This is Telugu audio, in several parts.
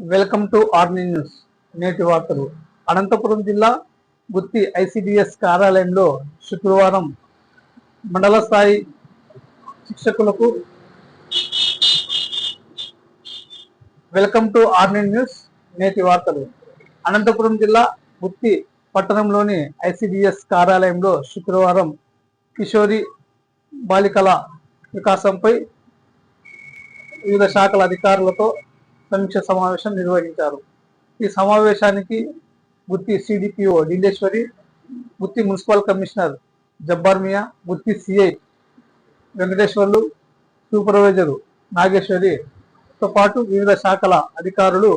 Welcome to army news. నేటి వార్తలు. అనంతపురం జిల్లా గుత్తి ఐసిడిఎస్ కార్యాలయంలో శుక్రవారం మండల స్థాయి శిక్షకులకు వెల్కమ్ టు ఆర్మీ న్యూస్. నేటి వార్తలు. అనంతపురం జిల్లా గుత్తి పట్టణంలోని ఐసిడిఎస్ కార్యాలయంలో శుక్రవారం కిషోరి బాలికల వికాసంపై వివిధ శాఖల అధికారులతో సమీక్ష సమావేశం నిర్వహించారు. ఈ సమావేశానికి Gooty CDPO Dindeshwari Gooty municipal commissioner Jabbar Miya Gooty CI Venkateswarlu supervisor నాగేశ్వరితో పాటు వివిధ శాఖల అధికారులు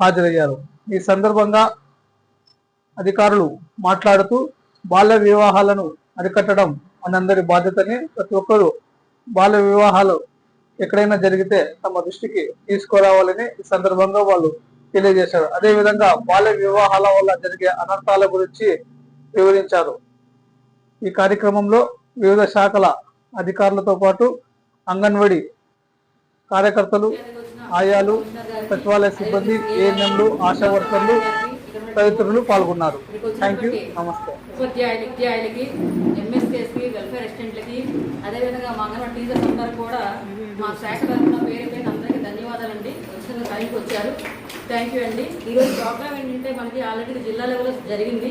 హాజరయ్యారు. ఈ సందర్భంగా అధికారులు మాట్లాడుతూ బాల్య వివాహాలను అరికట్టడం మనందరి బాధ్యతని. ప్రతి ఒక్కరూ బాల్య వివాహాలు ఎక్కడైనా జరిగితే తమ దృష్టికి తీసుకురావాలని ఈ సందర్భంగా వాళ్ళు తెలియజేశారు. అదే విధంగా బాల్య వివాహాల వల్ల జరిగే అనర్థాల గురించి వివరించారు. ఈ కార్యక్రమంలో వివిధ శాఖల అధికారులతో పాటు అంగన్వాడీ కార్యకర్తలు ఆయాలు సచివాలయ సిబ్బంది ఏఎన్ఎంలు ఆశా వర్కర్లు తదితరులు పాల్గొన్నారు. థ్యాంక్ యూ నమస్తే ఉపాధ్యాయులకి ఎంఎస్కేస్కి వెల్ఫేర్ అసిస్టెంట్లకి అదేవిధంగా మా అంగన్వాడీ టీచర్స్ అందరూ కూడా మా శాఖ తరఫున పేరు పేరు అందరికీ ధన్యవాదాలండి. వచ్చిన టైంకి వచ్చారు. థ్యాంక్ యూ అండి. ఈరోజు ప్రోగ్రామ్ ఏంటంటే మనకి ఆల్రెడీ జిల్లా లెవెల్లో జరిగింది.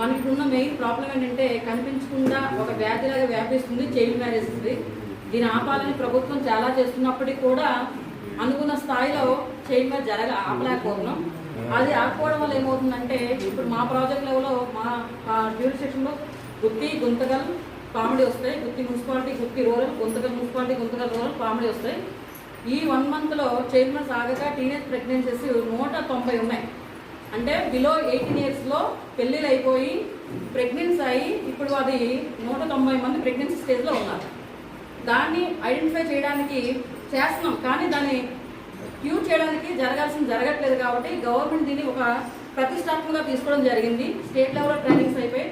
మనకి ఉన్న మెయిన్ ప్రాబ్లం ఏంటంటే కనిపించకుండా ఒక వ్యాధిలాగా వ్యాపిస్తుంది చైల్డ్ మ్యారేజ్ ఉంది. దీని ఆపాలని ప్రభుత్వం చాలా చేస్తున్నప్పటికీ కూడా అనుకున్న స్థాయిలో చైల్డ్ మ్యారేజ్ జరగ ఆపలేకపోతున్నాం. అది ఆకపోవడం వల్ల ఏమవుతుందంటే ఇప్పుడు మా ప్రాజెక్ట్ లెవెల్లో మా జ్యూరిస్టిక్షన్లో గుత్తి గుంతగల్ కామెడీ వస్తాయి Gooty municipality Gooty rural Guntakal municipality Guntakal rural committee వస్తాయి. ఈ వన్ మంత్లో చైర్మన్స్ మ్యారేజ్ ఆగక టీనేజ్ ప్రెగ్నెన్సీస్ నూట తొంభై ఉన్నాయి. అంటే బిలో ఎయిటీన్ ఇయర్స్లో పెళ్ళిళ్ళు అయిపోయి ప్రెగ్నెన్సీ అయ్యి ఇప్పుడు అది నూట తొంభై మంది ప్రెగ్నెన్సీ స్టేజ్లో ఉన్నారు. దాన్ని ఐడెంటిఫై చేయడానికి చేస్తున్నాం కానీ దాన్ని క్యూర్ చేయడానికి జరగాల్సింది జరగట్లేదు కాబట్టి గవర్నమెంట్ దీన్ని ఒక ప్రతిష్టాత్మకంగా తీసుకోవడం జరిగింది. స్టేట్ లెవెల్లో ట్రైనింగ్స్ అయిపోయి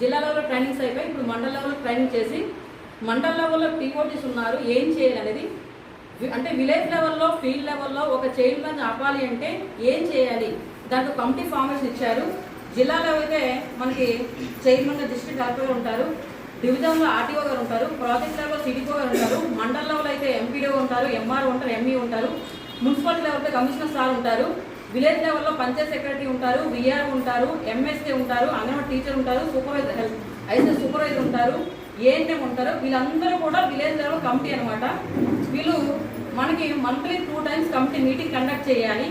జిల్లా లెవెల్లో ట్రైనింగ్స్ అయిపోయి ఇప్పుడు మండల లెవెల్లో ట్రైనింగ్ చేసి మండల లెవెల్లో టీఓటీస్ ఉన్నారు. ఏం చేయాలి అనేది అంటే విలేజ్ లెవెల్లో ఫీల్డ్ లెవెల్లో ఒక చైర్మన్ ఆపాలి అంటే ఏం చేయాలి? దానికి కమిటీ ఫార్మేషన్ ఇచ్చారు. జిల్లాలో అయితే మనకి చైర్మన్ డిస్ట్రిక్ట్ కలెక్టర్ ఉంటారు డివిజన్లో ఆర్టీఓ గారు ఉంటారు ప్రాజెక్ట్ లెవెల్లో సిడిఓ గారు ఉంటారు మండల లెవెల్ అయితే ఎంపీడీఓ ఉంటారు ఎంఆర్ఓ ఉంటారు ఎంఈ ఉంటారు మున్సిపాలిటీ లెవెల్ అయితే కమిషనర్ సార్ ఉంటారు. విలేజ్ లెవెల్లో పంచాయత్ సెక్రటరీ ఉంటారు విఆర్ ఉంటారు ఎంఎస్ఏ ఉంటారు అంగన్వాడీ టీచర్ ఉంటారు సూపర్వైజర్ హెల్త్ ఐసీఎస్ సూపర్వైజర్ ఉంటారు ఏఎన్ఎం ఉంటారు వీళ్ళందరూ కూడా విలేజ్ లెవెల్ కమిటీ అనమాట వీళ్ళు మనకి monthly two times committee meeting conduct చేయాలి.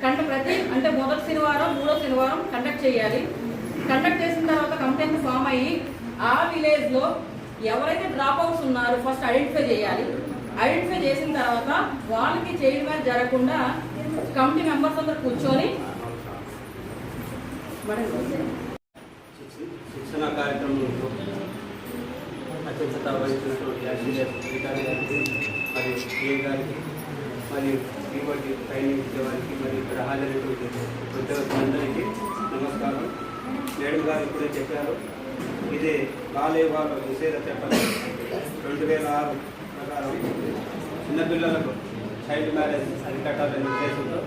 కండ ప్రతి అంటే మొదటి శనివారం మూడో శనివారం కండక్ట్ చేయాలి. కండక్ట్ చేసిన తర్వాత కంప్లైంట్ ఫామ్ అయ్యి ఆ విలేజ్లో ఎవరైతే డ్రాప్ అవుట్స్ ఉన్నారో ఫస్ట్ ఐడెంటిఫై చేయాలి. ఐడెంటిఫై చేసిన తర్వాత వాళ్ళకి చైల్డ్ జరగకుండా కమిటీ మెంబర్స్ అందరు కూర్చొని శిక్షణ కార్యక్రమంలో అత్యంత వహించినటువంటి ఐసీఎస్ అధికారి గారికి మరియు ఏ గారికి మరియు ఇటువంటి ట్రైనింగ్ ఇచ్చేవారికి మరియు ఇక్కడ హాజరైనటువంటి ఉద్యోగులందరికీ నమస్కారం. నేడు గారు ఇప్పుడే చెప్పారు ఇది బాలయ్య వాళ్ళ నిషేధ చట్టం రెండు వేల ఆరు ప్రకారం చిన్నపిల్లలకు చైల్డ్ మ్యారేజ్ అరికట్టాలనే ఉద్దేశంతో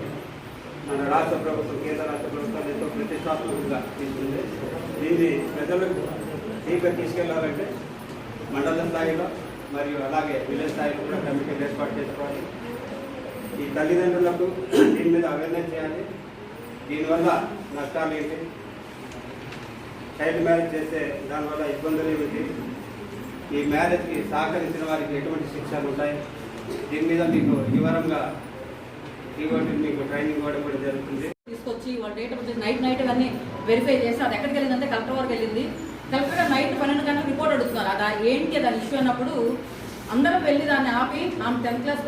మన రాష్ట్ర ప్రభుత్వం కేంద్ర రాష్ట్ర ప్రభుత్వాలు ఎంతో ప్రతిష్టాత్మకంగా తీసుకుంది. దీన్ని ప్రజలకు తీవ్ర తీసుకెళ్ళాలంటే మండల స్థాయిలో మరియు అలాగే విలేజ్ స్థాయిలో కూడా కమిటీలు ఏర్పాటు చేసుకోవాలి. ఈ తల్లిదండ్రులకు దీని మీద అవేర్నెస్ చేయాలి. దీనివల్ల నష్టాలు ఏంటి? చైల్డ్ మ్యారేజ్ చేస్తే దానివల్ల ఇబ్బందులు ఏమిటి? ఈ మ్యారేజ్కి సహకరించిన వారికి ఎటువంటి శిక్షలు ఉంటాయి? దీని మీద మీకు వివరంగా ఇవ్వండి మీకు ట్రైనింగ్ ఇవ్వడం కూడా జరుగుతుంది. తీసుకొచ్చి వాళ్ళ డేట్ ఆఫ్ నైట్ నైట్ అన్నీ వెరిఫై చేసి అది ఎక్కడికి వెళ్ళిందంటే కలెక్టర్ వరకు వెళ్ళింది. కలెక్టర్ నైట్ పన్నెండు గంటలకు రిపోర్ట్ అడుగుతున్నారు. అది ఏంటి దాని ఇష్యూ అన్నప్పుడు అందరూ వెళ్ళి దాన్ని ఆపి ఆమె టెన్త్ క్లాస్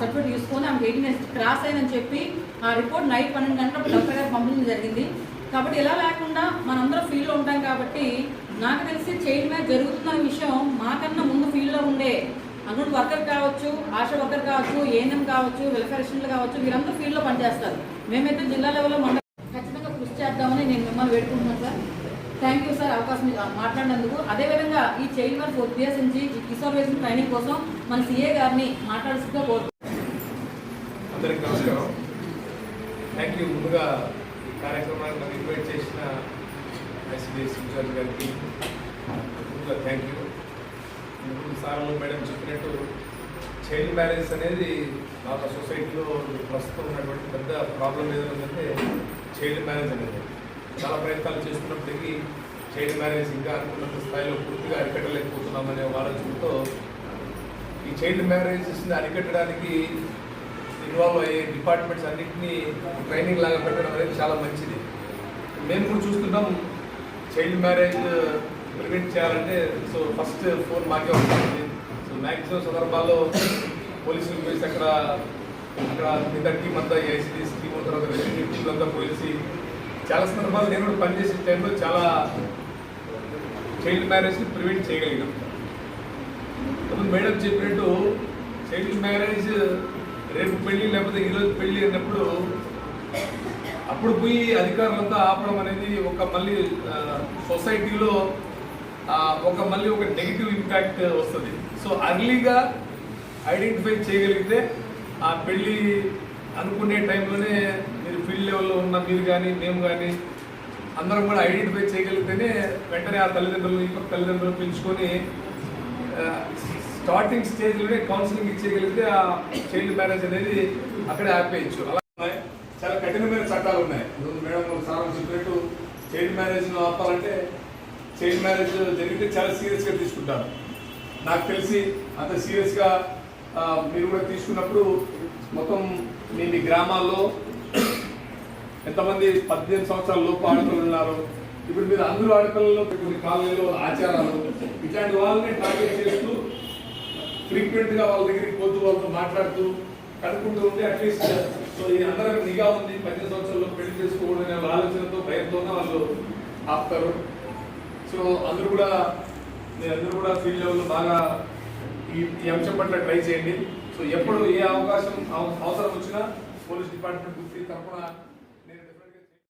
సర్టిఫికేట్ తీసుకొని ఆమె ఎయిటీన్ ఇయర్స్ క్రాస్ అయిందని చెప్పి ఆ రిపోర్ట్ నైట్ పన్నెండు గంటలకు కలెక్టర్ గారు పంపించడం జరిగింది. కాబట్టి ఇలా లేకుండా మనందరం ఫీల్డ్లో ఉంటాం కాబట్టి నాకు తెలిసి చైల్డ్ మ్యాచ్ జరుగుతున్న విషయం మాకన్నా ముందు ఫీల్డ్లో ఉండే అంగన్ వర్కర్ కావచ్చు ఆశా వర్కర్ కావచ్చు ఏఎన్ఎం కావచ్చు వెల్ఫేర్ కావచ్చు వీరందరూ ఫీల్డ్లో పనిచేస్తారు. మేమైతే జిల్లా లెవెల్లో మండ ఖచ్చితంగా కృషి చేద్దామని నేను మిమ్మల్ని వేడుకుంటున్నాను సార్. థ్యాంక్ యూ సార్ అవకాశం మాట్లాడినందుకు. అదేవిధంగా ఈ చైల్డ్ వర్క్ ఉద్దేశించి ఈ కిషోర్ వేసిన ట్రైనింగ్ కోసం మన సీఏ గారిని మాట్లాడుతూ కోరుతున్నాను నమస్కారం. థ్యాంక్ యూ ముందుగా ఈ కార్యక్రమాన్ని నన్ను ఇన్వైట్ చేసిన ఐసిడిఎస్ ఇన్ఛార్జ్ గారికి ముందుగా థ్యాంక్ యూ ఇప్పుడు సార్లు మేడం చెప్పినట్టు చైల్డ్ మ్యారేజ్ అనేది మా సొసైటీలో ప్రస్తుతం ఉన్నటువంటి పెద్ద ప్రాబ్లం ఏదైనా ఉందంటే చైల్డ్ మ్యారేజ్ అనేది. చాలా ప్రయత్నాలు చేస్తున్నప్పటికీ చైల్డ్ మ్యారేజ్ ఇంకా అనుకున్నంత స్థాయిలో పూర్తిగా అరికట్టలేకపోతున్నామనే ఆలోచనతో ఈ చైల్డ్ మ్యారేజెస్ని అరికట్టడానికి ఇన్వాల్వ్ అయ్యే డిపార్ట్మెంట్స్ అన్నింటినీ ట్రైనింగ్ లాగా పెట్టడం అనేది చాలా మంచిది. మేము కూడా చూస్తున్నాం చైల్డ్ మ్యారేజ్ ప్రివెంట్ చేయాలంటే సో ఫస్ట్ ఫోన్ మాకే వస్తుంది. సో మ్యాక్సిమం సందర్భాల్లో పోలీసులు పోయి అక్కడ అక్కడ మిగతా టీం అంతా ఏసీ స్కీమ్ తర్వాత రెవెన్యూ టీం అంతా పోలీసి చాలా సందర్భాలు నేను కూడా పనిచేసే టైంలో చాలా చైల్డ్ మ్యారేజ్ని ప్రివెంట్ చేయగలిగినాం ఇప్పుడు మేడం చెప్పినట్టు చైల్డ్ మ్యారేజ్ రేపు పెళ్ళి లేకపోతే ఈరోజు పెళ్ళి అన్నప్పుడు అప్పుడు పోయి అధికారులంతా ఆపడం అనేది ఒక మళ్ళీ సొసైటీలో ఒక మళ్ళీ ఒక నెగిటివ్ ఇంపాక్ట్ వస్తుంది. సో అర్లీగా ఐడెంటిఫై చేయగలిగితే ఆ పెళ్ళి అనుకునే టైంలోనే మీరు ఫీల్డ్ లెవెల్లో ఉన్న మీరు కానీ మేము కానీ అందరం కూడా ఐడెంటిఫై చేయగలిగితేనే వెంటనే ఆ తల్లిదండ్రులు ఇంకొక తల్లిదండ్రులు పిలుచుకొని స్టార్టింగ్ స్టేజ్లోనే కౌన్సిలింగ్ ఇచ్చేయగలిగితే ఆ చైల్డ్ మ్యారేజ్ అనేది అక్కడే ఆపేయచ్చు అలా చాలా కఠినమైన చట్టాలు ఉన్నాయి. మేడం సార్ చెప్పినట్టు చైల్డ్ మ్యారేజ్ను ఆపాలంటే చైల్డ్ మ్యారేజ్ జరిగితే చాలా సీరియస్గా తీసుకుంటారు. నాకు తెలిసి అంత సీరియస్గా మీరు కూడా తీసుకున్నప్పుడు మొత్తం మీ మీ గ్రామాల్లో ఎంతమంది పద్దెనిమిది సంవత్సరాల లోపు ఆడపిల్లలు ఉన్నారు. ఇప్పుడు మీరు అందరూ ఆడపిల్లల్లో కొన్ని కాలనీలో ఆచారాలు ఇట్లాంటి వాళ్ళని టార్గెట్ చేస్తూ ఫ్రీక్వెంట్గా వాళ్ళ దగ్గరికి పోతూ వాళ్ళతో మాట్లాడుతూ కనుక్కుంటూ ఉంటే అట్లీస్ట్ సో ఇది అందరం నిఘా ఉంది. పద్దెనిమిది సంవత్సరాల్లో పెళ్ళి చేసుకోవడం అనే ఆలోచనతో ప్రయత్నంగా వాళ్ళు ఆపుతారు. సో అందరూ కూడా మీరందరూ కూడా ఫీల్డ్ లెవెల్లో బాగా ఈ ఈ అంశం పట్ల ట్రై చేయండి. సో ఎప్పుడు ఏ అవకాశం అవసరం వచ్చినా పోలీస్ డిపార్ట్మెంట్ గుర్తి తప్పకుండా